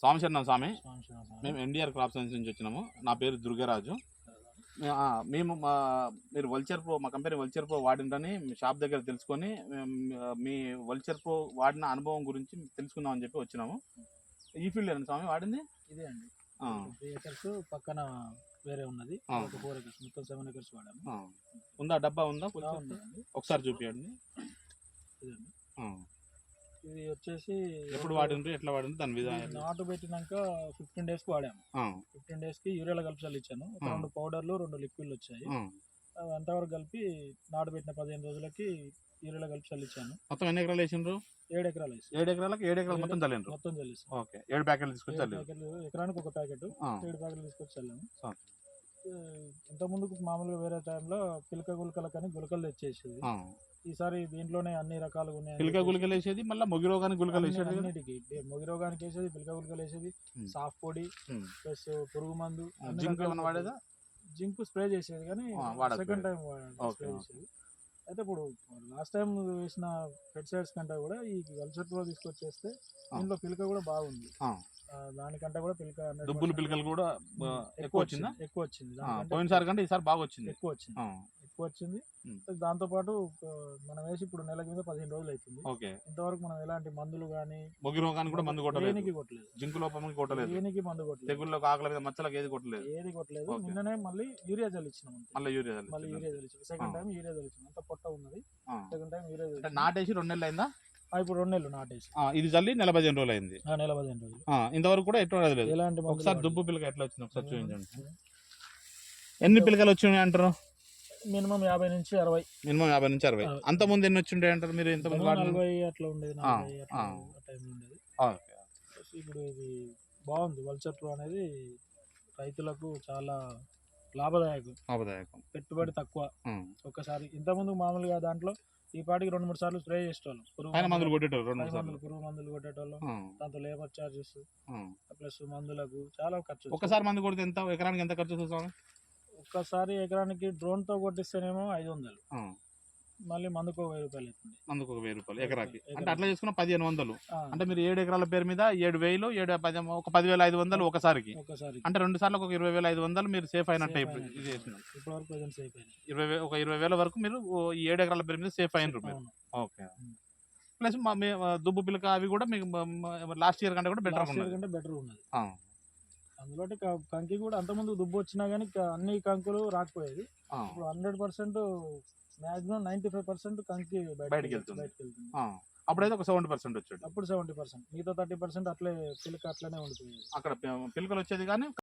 స్వామి శరణం స్వామి. మేము NTR crop science నుంచి వచ్చినాము. నా పేరు దుర్గరాజు. మేము మా మీరు వల్చర్ ప్రో మా కంపెనీ వల్చర్ ప్రో వాడిందని మీ షాప్ దగ్గర తెలుసుకొని మీ వల్చర్ ప్రో వాడిన అనుభవం గురించి తెలుసుకుందామని చెప్పి వచ్చినాము. ఈ ఫీల్డ్ అండి స్వామి వాడింది? ఇదే అండి. త్రీ ఎకర్స్ పక్కన వేరే ఉన్నది. ఒక ఫోర్ ఎకర్స్ మొత్తం సెవెన్ ఎకర్స్ వాడాము. ఉందా డబ్బా ఉందా? ఒకసారి చూపించండి ఇదండి. ఇది వచ్చేసి ఎప్పుడు వాడిండ్రు? ఎట్లా వాడిండ్రు? దాని విధానం. నాటు పెట్టినాక ఫిఫ్టీన్ డేస్కి వాడాము. ఫిఫ్టీన్ డేస్కి యూరియాల కలిపి ఇచ్చాను. ఒక. రెండు పౌడర్లు రెండు లిక్విడ్లు వచ్చాయి. అంతవరకు కలిపి నాటు పెట్టిన పదిహేను రోజులకి యూరియాల కలిపి చల్లించాను మొత్తం ఎన్ని ఎకరాలు వేసిండ్రు? ఏడు ఎకరాలు వేసి ఏడు ఎకరాలకు ఏడు ఎకరాలు మొత్తం చల్లిండ్రు? మొత్తం చల్లిస్తాం ఓకే. ఏడు ప్యాకెట్లు తీసుకొచ్చి ఎకరానికి ఒక ప్యాకెట్ ఏడు ప్యాకెట్లు తీసుకొచ్చి చల్లాము ఓకే. ఇంత ముందుకు మామూలుగా వేరే టైంలో పిలక గులకల కానీ గులకలు తెచ్చేసేది. ఈసారి దీంట్లోనే అన్ని రకాలుగా ఉన్నాయి పిలక గుళికలు వేసేది మళ్ళీ మొగి రోగానికి గుళికలు వేసేది? అన్నిటికి మొగి రోగానికి వేసేది పిలక గులకలు వేసేది. సాఫ్ పొడి. ప్లస్ పురుగు మందు జింక్ వాడేదా జింక్ స్ప్రే చేసేది కానీ. Second time spray. చేసేది అయితే ఇప్పుడు లాస్ట్ టైం వేసిన పెస్టిసైడ్స్ కంటే కూడా ఈ ప్రో తీసుకొచ్చేస్తే. దీంట్లో పిలక కూడా బాగుంది దానికంటే కూడా పిలక 100% దుబ్బులు పిలకలు కూడా ఎక్కువ వచ్చిందా? ఎక్కువ వచ్చింది. పోయినసారి కంటే ఈసారి బాగా వచ్చింది. ఎక్కువ వచ్చింది. ఎక్కువ వచ్చింది. దాంతో పాటు మనం వేసి ఇప్పుడు నెల కింద పదిహేను రోజులు అవుతుంది. ఓకే. ఇంతవరకు మనం ఎలాంటి మందులు కానీ మొగి రోగానికి కూడా మందు కొట్టలేదు. కొట్టలేదు. జింకు లోపంకి కొట్టలేదు. దేనికి మందు కొట్టలేదు. తెగుళ్ళకు ఆకలి మీద మచ్చలకు ఏది కొట్టలేదు. ఏది కొట్టలేదు. నిన్ననే మళ్ళీ యూరియా చల్లిచ్చినాం. మళ్ళీ యూరియా మళ్ళీ. యూరియా చల్లించాం సెకండ్. టైం యూరియా చల్లించాం అంత పొట్ట ఉన్నది. సెకండ్ టైం యూరియా నాటేసి రెండు నెలలు అయిందా? ఇప్పుడు రెండు నెలలు నాటేసి. ఇది చల్లి నెల పదిహేను రోజులు అయింది. నెల పదిహేను రోజులు. ఇంతవరకు కూడా ఎట్లా రాలేదు. ఎలాంటి ఒకసారి. దుబ్బు పిలక ఎట్లా వచ్చింది? ఒకసారి చూపించండి. ఎన్ని పిలకలు వచ్చినాయి అంటారు? మినిమం యాభై నుంచి అరవై. మినిమం యాభై నుంచి అరవై. అంత ముందు ఎన్ని వచ్చిండే అంటారు మీరు? ఎంత ముందు నలభై అట్లా ఉండేది ఇప్పుడు ఇది బాగుంది. వల్చర్ ప్రో అనేది రైతులకు చాలా లాభదాయకం. లాభదాయకం. పెట్టుబడి తక్కువ. ఉమ్. ఒక్కసారి ఇంతకుముందు మామూలుగా దాంట్లో ఈ పాటికి రెండు మూడు సార్లు స్ప్రే చేసేవాళ్ళం పురుగు మందులు కొట్టేటారు రెండు మందులు పురుగు మందులు కొట్టేటోళ్ళం. దాంతో లేబర్ చార్జెస్. ప్లస్ మందులకు చాలా ఖర్చు ఒకసారి మందు కొడితే ఎంత ఎకరానికి ఎంత ఖర్చు వస్తుంది? ఒక్కసారి ఎకరానికి డ్రోన్తో కొట్టిస్తేనేమో ఐదు వందలు. మళ్ళీ మందుకు ఒక వెయ్యి రూపాయలు అవుతుంది. మందుకు ఒక వెయ్యి రూపాయలు ఎకరాకి. అంటే అట్లా చేసుకున్న పదిహేను వందలు. ఆ, అంటే మీరు ఏడు ఎకరాల పేరు మీద ఏడు వేలు ఏడు పది ఒక పదివేల ఐదు వందలు ఒకసారికి. ఒక్కసారి అంటే రెండు సార్లు ఒక ఇరవై వేల ఐదు వందలు మీరు సేఫ్ అయినట్టు సేఫ్ అయినట్టు. ఇది చేసినారు ఇప్పటి వరకు ప్రజెంట్ ఇరవై వే- ఒక ఇరవై వేల వరకు మీరు ఓ ఈ ఏడు ఎకరాల పేరు మీద సేఫ్ అయినరు మీరు. ఓకే. ప్లస్ మా దుబ్బు పిలక అవి కూడా మీకు లాస్ట్ ఇయర్ కంటే కూడా బెటర్ ఉన్నది. కంటే బెటర్ ఉన్నది. ఆ, అందులో కంకి కూడా అంతకుముందు దుబ్బు వచ్చినా కానీ అన్ని కంకులు రాకపోయేది. ఇప్పుడు hundred percent maximum ninety five percent కంకి బయటికి వెళ్తుంది. బయటకు వెళ్తుంది ఆ. అప్పుడైతే ఒక సెవెంటీ పర్సెంట్ వచ్చాడు అప్పుడు సెవెంటీ పర్సెంట్. మిగతా థర్టీ పర్సెంట్ అట్లే పిలక అట్లనే ఉండిపోయేది. అక్కడ పిలకలు వచ్చేది కానీ